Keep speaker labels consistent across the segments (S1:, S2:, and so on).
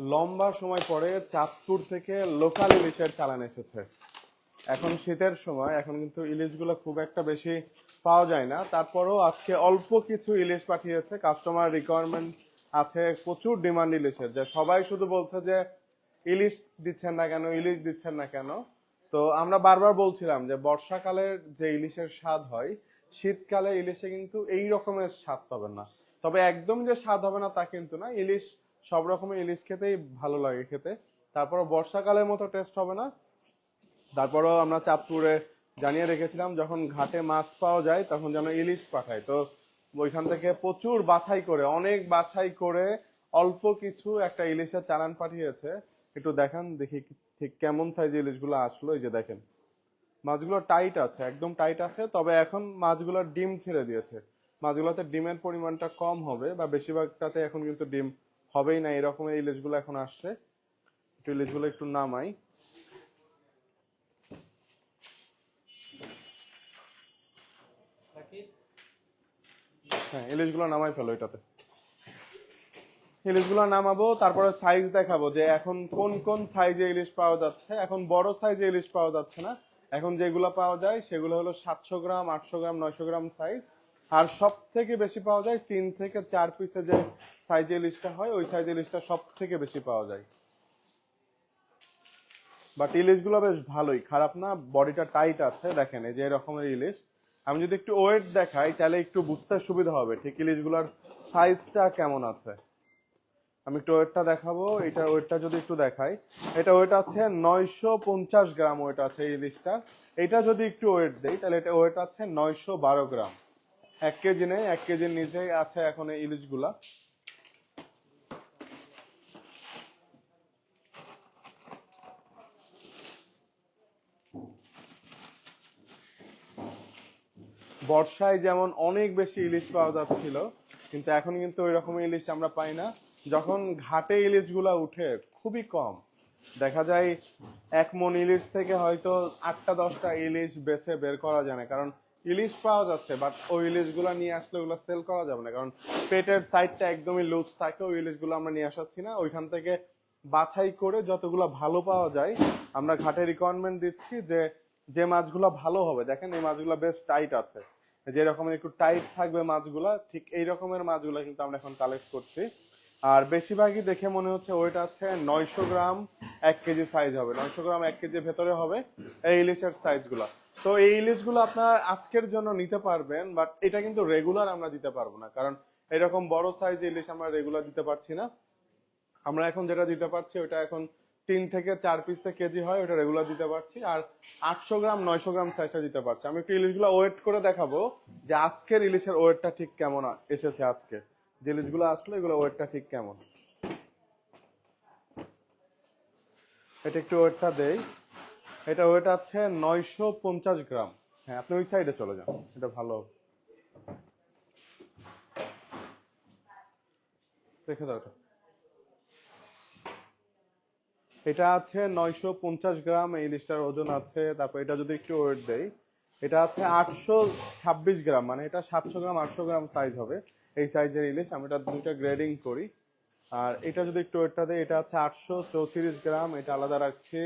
S1: লম্বা সময় পরে চাঁদপুর থেকে লোকাল ইলিশের চালান এসেছে। এখন শীতের সময়, এখন কিন্তু ইলিশগুলো খুব একটা বেশি পাওয়া যায় না। তারপরেও আজকে অল্প কিছু ইলিশ পাঠিয়েছে। কাস্টমার রিকোয়ারমেন্ট আছে, প্রচুর ডিমান্ড ইলিশের যে সবাই শুধু বলছে যে ইলিশ দিচ্ছেন না কেন ইলিশ দিচ্ছেন না কেন? তো আমরা বারবার বলছিলাম যে বর্ষাকালের যে ইলিশের স্বাদ হয়, শীতকালে ইলিশে কিন্তু এই রকমের স্বাদ পাবেন না। তবে একদম যে স্বাদ হবে না তা কিন্তু না। ইলিশ সব রকমের ইলিশ খেতেই ভালো লাগে খেতে। তারপরে বর্ষাকালের মতো টেস্ট হবে না। তারপরেও আমরা চাঁদপুরে জানিয়ে রেখেছিলাম, যখন ঘাটে মাছ পাওয়া যায়, তখন যেন ইলিশ পাঠায়। তো ওইখান থেকে প্রচুর বাছাই করে, অনেক বাছাই করে অল্প কিছু একটা ইলিশের চালান পাঠিয়েছে। একটু দেখান, দেখি ঠিক কেমন সাইজ ইলিশগুলো আসলো। এই যে দেখেন, মাছগুলো টাইট আছে, একদম টাইট আছে, তবে এখন মাছগুলো ডিম ছেড়ে দিয়েছে। মাছগুলোতে ডিমের পরিমাণটা কম হবে, বা বেশিরভাগটাতে এখন কিন্তু ডিম হবেই না এরকমের ইলিশগুলো এখন আসছে। একটু ইলিশগুলো একটু নামাই। হ্যাঁ ইলিশগুলো নামাই ফেলো এটাতে। ইলিশগুলো নামাবো, তারপরে সাইজ দেখাবো যে এখন কোন কোন সাইজে ইলিশ পাওয়া যাচ্ছে। এখন বড় সাইজে ইলিশ পাওয়া যাচ্ছে না। এখন যেগুলো পাওয়া যায়, সেগুলো হলো সাতশো গ্রাম, আটশো গ্রাম, নয়শো গ্রাম সাইজ আর সব থেকে বেশি পাওয়া যায় তিন থেকে চার পিসে যে সাইজে ইলিশটা হয়, ওই সাইজ ইলিশটা সব থেকে বেশি পাওয়া যায়। বাট ইলিশগুলো বেশ ভালোই। খারাপ না বডিটা টাইট আছে, দেখেন, এই যে এরকমের ইলিশ আমি যদি একটু ওয়েট দেখাই, তাহলে একটু বুঝতে সুবিধা হবে ঠিক ইলিশগুলোর সাইজটা কেমন আছে। আমি একটু ওয়েটটা দেখাবো এটার ওয়েটটা যদি একটু দেখাই। এটা ওয়েট আছে নয়শো পঞ্চাশ গ্রাম ওয়েট আছে এই ইলিশটা এটা যদি একটু ওয়েট দেই, তাহলে এটা ওয়েট আছে নয়শো বারো গ্রাম। এক কেজি নেই, এক কেজির নিচেই আছে এখন এই ইলিশগুলা। বর্ষায় যেমন অনেক বেশি ইলিশ পাওয়া যাচ্ছিল, কিন্তু এখন কিন্তু ওই রকম ইলিশ আমরা পাই না। যখন ঘাটে ইলিশগুলা উঠে, খুবই কম। দেখা যায় এক মন ইলিশ থেকে হয়তো আটটা, দশটা ইলিশ বেছে বের করা যায় না, কারণ ইলিশ পাওয়া যাচ্ছে বাট ওই ইলিশগুলো নিয়ে আসলে ওগুলো সেল করা যাবে না, কারণ পেটের সাইডটা একদমই লুজ থাকে, ওই ইলিশগুলো আমরা নিয়ে আসাচ্ছি না। ওইখান থেকে বাছাই করে যতগুলো ভালো পাওয়া যায়, আমরা ঘাটে রিকোয়ারমেন্ট দিচ্ছি যে যে মাছগুলো ভালো হবে। দেখেন, এই মাছগুলো বেশ টাইট আছে। যে একটু টাইট থাকবে মাছগুলো, ঠিক এই রকমের মাছগুলো কিন্তু আমরা এখন কালেক্ট করছি। আর বেশিরভাগই দেখে মনে হচ্ছে ওইটা আছে নয়শো গ্রাম, এক কেজি সাইজ হবে। নয়শো গ্রাম, এক কেজির ভেতরে হবে এই ইলিশের সাইজগুলো তো এই ইলিশগুলো আপনার আজকের জন্য নিতে পারবেন বাট এটা কিন্তু রেগুলার আমরা দিতে পারব না, কারণ এরকম বড় সাইজ ইলিশ আমরা রেগুলার দিতে পারছি না। আমরা এখন যেটা দিতে পারছি, ওটা এখন তিন থেকে চার পিসে কেজি হয়, ওটা রেগুলার দিতে পারছি, আর আটশো গ্রাম, নয়শো গ্রাম সাইজটা দিতে পারছি। আমি একটু ইলিশগুলো ওয়েট করে দেখাবো যে আজকের ইলিশের ওয়েটটা ঠিক কেমন এসেছে আজকে। যে ইলিশগুলো আসলো, এগুলো ওয়েটটা ঠিক কেমন? এটা একটু ওয়েটটা দেই। এটা ওয়েট আছে নয়শো পঞ্চাশ গ্রাম। হ্যাঁ আপনি ওই সাইডে চলে যান, এটা ভালো। রেখে দাও এটা। আছে নয়শো পঞ্চাশ গ্রাম, এই লিস্টার ওজন আছে, তারপর এটা যদি একটু ওয়েট দেই, এটা আছে আটশো ছাব্বিশ গ্রাম মানে এটা সাতশো গ্রাম, আটশো গ্রাম সাইজ হবে। এই সাইজের ইলিশ, আমি এটা দুইটা গ্রেডিং করি। আর এটা যদি একটু ওয়েটটা দেয় এটা আছে আটশো চৌত্রিশ গ্রাম, এটা আলাদা রাখছি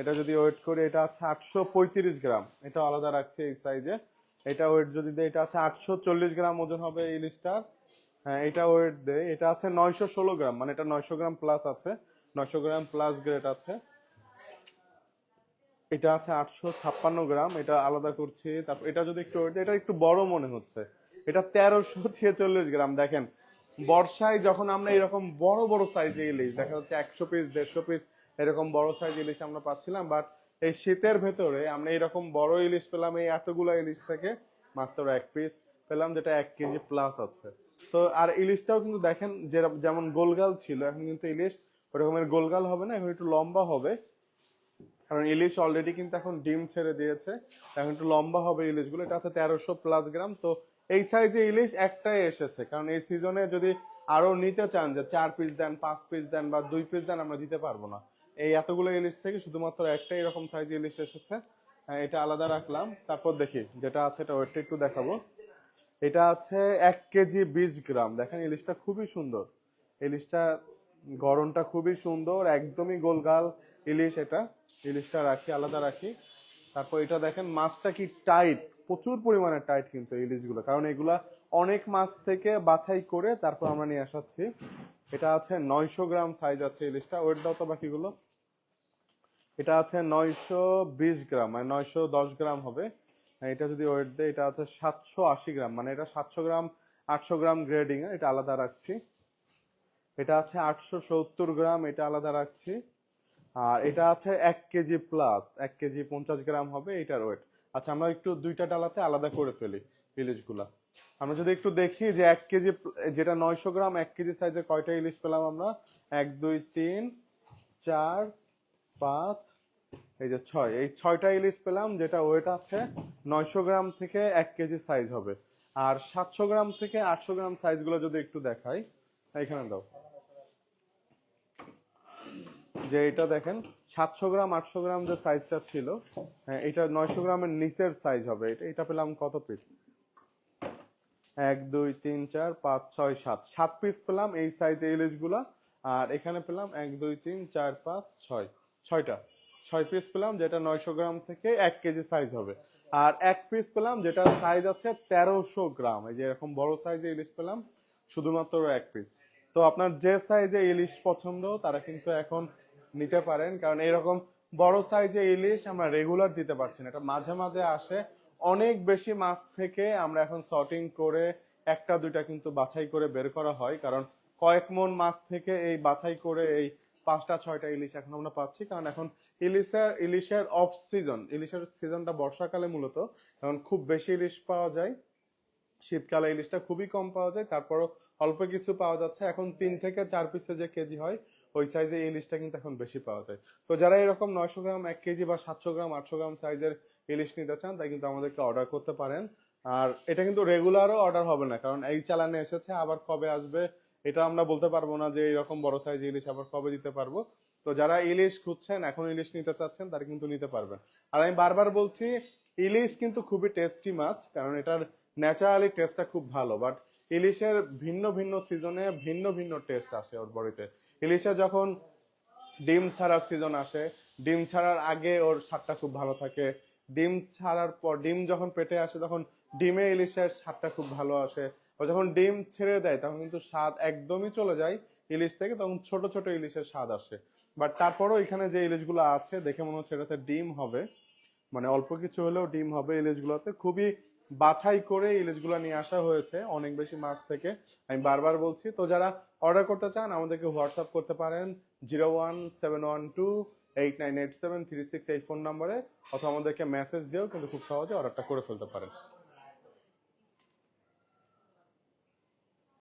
S1: এটা যদি ওয়েট করি, এটা আছে আটশো পঁয়ত্রিশ গ্রাম। এটা আলাদা রাখছি এই সাইজে এটা ওয়েট যদি দেয় এটা আছে আটশো চল্লিশ গ্রাম ওজন হবে ইলিশটার হ্যাঁ এটা ওয়েট দেয় এটা আছে নয়শো ষোলো গ্রাম মানে এটা নয়শো গ্রাম প্লাস আছে। নয়শো গ্রাম প্লাস গ্রেড আছে। এটা আছে আটশো ছাপ্পান্ন গ্রাম। এটা আলাদা করছি। তারপর এটা যদি একটু ওয়েট এটা একটু বড় মনে হচ্ছে। এটা তেরোশো ছেচল্লিশ গ্রাম। দেখেন, বর্ষায় যখন আমরা এরকম বড় বড় সাইজে ইলিশ দেখা যাচ্ছে একশো পিস দেড়শো পিস এরকম বড় সাইজ ইলিশ আমরা পাচ্ছিলাম বাট এই শীতের ভেতরে আমরা এরকম বড় ইলিশ পেলাম, এই এতগুলো ইলিশ থেকে মাত্র এক পিস পেলাম, যেটা এক কেজি প্লাস আছে। তো আর ইলিশটাও কিন্তু দেখেন যেমন গোলগাল ছিল, এখন কিন্তু ইলিশ ওরকমের গোলগাল হবে না, এখন একটু লম্বা হবে। কারণ ইলিশ অলরেডি কিন্তু এখন ডিম ছেড়ে দিয়েছে, এখন একটু লম্বা হবে ইলিশগুলো, এটা আছে তেরোশো প্লাস গ্রাম। তো এই সাইজে ইলিশ একটাই এসেছে, কারণ এই সিজনে যদি আরও নিতে চান যে চার পিস দেন, পাঁচ পিস দেন বা দুই পিস দেন, আমরা দিতে পারব না। এই এতগুলো ইলিশ থেকে শুধুমাত্র একটাই এরকম সাইজ ইলিশ এসেছে। হ্যাঁ, এটা আলাদা রাখলাম। তারপর দেখি যেটা আছে এটা ওয়েটটা একটু দেখাবো। এটা আছে এক কেজি বিশ গ্রাম। দেখেন ইলিশটা খুবই সুন্দর। ইলিশটা গরমটা খুবই সুন্দর একদমই গোলগাল ইলিশ এটা। ইলিশটা রাখি আলাদা রাখি। তারপর এটা দেখেন মাছটা কি টাইট প্রচুর পরিমাণে টাইট কিন্তু ইলিশগুলো। কারণ এগুলা অনেক মাছ থেকে বাছাই করে তারপর আমরা নিয়ে আসাচ্ছি। এটা আছে নয়শো গ্রাম সাইজ আছে ইলিশটা। ওয়েট দাও তো বাকিগুলো। এটা আছে নয়শো বিশ গ্রাম মানে নয়শো দশ গ্রাম হবে। এটা যদি ওয়েট দেয়, এটা আছে সাতশো আশি গ্রাম মানে এটা সাতশো গ্রাম, আটশো গ্রাম গ্রেডিং এটা আলাদা রাখছি। এটা আছে আটশো সত্তর গ্রাম, এটা আলাদা রাখছি। আর এটা আছে এক কেজি প্লাস এক কেজি পঞ্চাশ গ্রাম হবে এটার ওয়েট আচ্ছা আমরা একটু দুইটা ডালাতে আলাদা করে ফেলি ইলিশগুলা আমরা যদি একটু দেখি যে এক কেজি যেটা নয়শো গ্রাম, এক কেজি সাইজে কয়টা ইলিশ পেলাম আমরা? এক, দুই, তিন, চার পাঁচ এই যে ছয় এই ছয়টা ইলিশ পেলাম যেটা ওয়েট আছে নয়শো গ্রাম থেকে এক কেজি সাইজ হবে। আর সাতশো গ্রাম থেকে আটশো গ্রাম সাইজগুলো যদি একটু দেখাই এখানে দাও। যে এটা দেখেন সাতশো গ্রাম আটশো গ্রাম যে সাইজটা ছিল হ্যাঁ, এটা নয়শো গ্রামের নিচের সাইজ হবে। এটা এটা পেলাম কত পিস এক দুই তিন চার পাঁচ ছয় সাত। সাত পিস পেলাম এই সাইজে ইলিশগুলা আর এখানে পেলাম এক দুই তিন চার পাঁচ ছয়। ছয়টা। ছয় পিস পেলাম, যেটা নয়শো গ্রাম থেকে এক কেজি সাইজ হবে। আর এক পিস পেলাম, যেটা সাইজ আছে তেরোশো গ্রাম। এই যে এরকম বড় সাইজে ইলিশ পেলাম, শুধুমাত্র এক পিস তো আপনার যে সাইজে ইলিশ পছন্দ, তারা কিন্তু এখন নিতে পারেন। কারণ এরকম বড় সাইজে ইলিশ আমরা রেগুলার দিতে পারছি না। এটা মাঝে মাঝে আসে। অনেক বেশি মাছ থেকে আমরা এখন সর্টিং করে একটা দুইটা কিন্তু বাছাই করে বের করা হয়। কারণ কয়েক মন মাছ থেকে এই বাছাই করে এই পাঁচটা, ছয়টা ইলিশ এখন আমরা পাচ্ছি। কারণ এখন ইলিশের ইলিশের অফ সিজন ইলিশের সিজনটা বর্ষাকালে মূলত। এখন খুব বেশি ইলিশ পাওয়া যায়। শীতকালে ইলিশটা খুবই কম পাওয়া যায়। তারপরও অল্প কিছু পাওয়া যাচ্ছে। এখন তিন থেকে চার পিসে যে কেজি হয়, ওই সাইজে ইলিশটা কিন্তু এখন বেশি পাওয়া যায়। তো যারা এরকম নয়শো গ্রাম, এক কেজি বা সাতশো গ্রাম, আটশো গ্রাম সাইজের ইলিশ নিতে চান, তাই কিন্তু আমাদেরকে অর্ডার করতে পারেন। আর এটা কিন্তু রেগুলারও অর্ডার হবে না। কারণ এই চালানে এসেছে, আবার কবে আসবে এটা আমরা বলতে পারব না যে এরকম বড় সাইজ ইলিশ আবার কবে দিতে পারব। তো যারা ইলিশ খুঁজছেন, এখন ইলিশ নিতে চাচ্ছেন, তারা কিন্তু নিতে পারবেন। আর আমি বারবার বলছি, ইলিশ কিন্তু খুবই টেস্টি মাছ, কারণ এটার ন্যাচারালি টেস্টটা খুব ভালো। বাট ইলিশের ভিন্ন ভিন্ন সিজনে ভিন্ন ভিন্ন টেস্ট আসে ওর বডিতে। ইলিশে যখন ডিম ছাড়ার সিজন আসে, ডিম ছাড়ার আগে ওর স্বাদটা খুব ভালো থাকে। ডিম ছাড়ার পর, ডিম যখন পেটে আসে, তখন ডিমে ইলিশের স্বাদটা খুব ভালো আসে। যখন ডিম ছেড়ে দেয়, তখন কিন্তু স্বাদ একদমই চলে যায় ইলিশ থেকে, তখন ছোট ছোট ইলিশের স্বাদ আসে। বাট তারপরও এখানে যে ইলিশগুলো আছে, দেখে মনে হচ্ছে এটাতে ডিম হবে। মানে অল্প কিছু হলেও ডিম হবে ইলিশগুলোতে। খুবই বাছাই করে ইলিশগুলো নিয়ে আসা হয়েছে, অনেক বেশি মাছ থেকে। আমি বারবার বলছি, তো যারা অর্ডার করতে চান, আমাদেরকে হোয়াটসঅ্যাপ করতে পারেন zero one seven one two eight nine eight seven three six এই ফোন নম্বরে অথবা আমাদেরকে মেসেজ দিয়েও কিন্তু খুব সহজে অর্ডারটা করে ফেলতে পারেন।